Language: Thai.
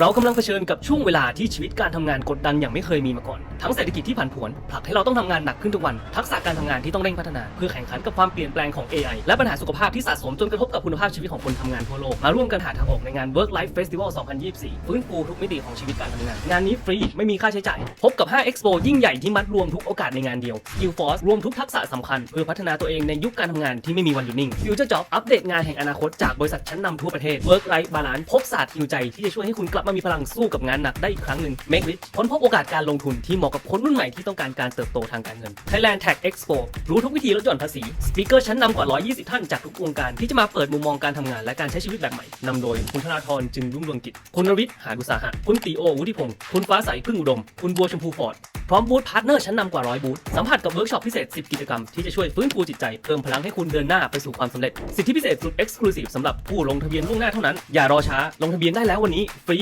เรากำลังเผชิญกับช่วงเวลาที่ชีวิตการทำงานกดดันอย่างไม่เคยมีมาก่อน ทั้งเศรษฐกิจที่ผันผวนผลักให้เราต้องทำงานหนักขึ้นทุกวัน ทักษะการทำงานที่ต้องเร่งพัฒนา เพื่อแข่งขันกับความเปลี่ยนแปลงของ AI และปัญหาสุขภาพที่สะสมจนกระทบกับคุณภาพชีวิตของคนทำงานทั่วโลก มาร่วมกันหาทางออกในงาน Work Life Festival 2024 ฟื้นฟูทุกมิติของชีวิตการทำงาน งานนี้ฟรีไม่มีค่าใช้จ่าย พบกับ 5 Expo ยิ่งใหญ่ที่มัดรวมทุกโอกาสในงานเดียว Skill Force รวมทุกทักษะสำคัญเพื่อพัฒนาตัวเองในยุคการทำงานที่ไม่มีวันหยุดนิ่ง Future Job อัปเดตงานแห่งอนาคตจากบริษัทชั้นนำทั่วประเทศ Work Life Balance พบศาสตร์ฮิวใจที่จะช่วยให้คุณกลับมามีพลังสู้กับงานหนักได้อีกครั้งหนึ่ง Make Rich ค้นพบโอกาสการลงทุนที่เหมาะกับคนรุ่นใหม่ที่ต้องการการเติบโตทางการเงิน Thailand Tech Expo รู้ทุกวิธีลดหย่อนภาษีสปีกเกอร์ชั้นนำกว่า 120 ท่านจากทุกวงการที่จะมาเปิดมุมมองการทำงานและการใช้ชีวิตแบบใหม่นำโดยคุณธนาธรจึงรุ่งเรืองกิจคุณรวิทย์หาดุสาหะคุณตีโอวุฒิพงศ์คุณฟ้าใสพึ่งอุดม คุณบัวชมพูฟอร์ดพร้อมบูธพาร์ทเนอร์ชั้นนำกว่าร้อยบูธสัมผัสกับเวิร์กช็อปพิเศษ 10 กิจกรรมที่จะช่วยฟื้นฟูจิตใจเพิ่มพลังให้คุณเดินหน้าไปสู่ความสำเร็จ สิทธิพิเศษสุดเอ็กซ์คลูซีฟสำหรับผู้ลงทะเบียนล่วงหน้าเท่านั้น อย่ารอช้า ลงทะเบียนได้แล้ววันนี้ฟรี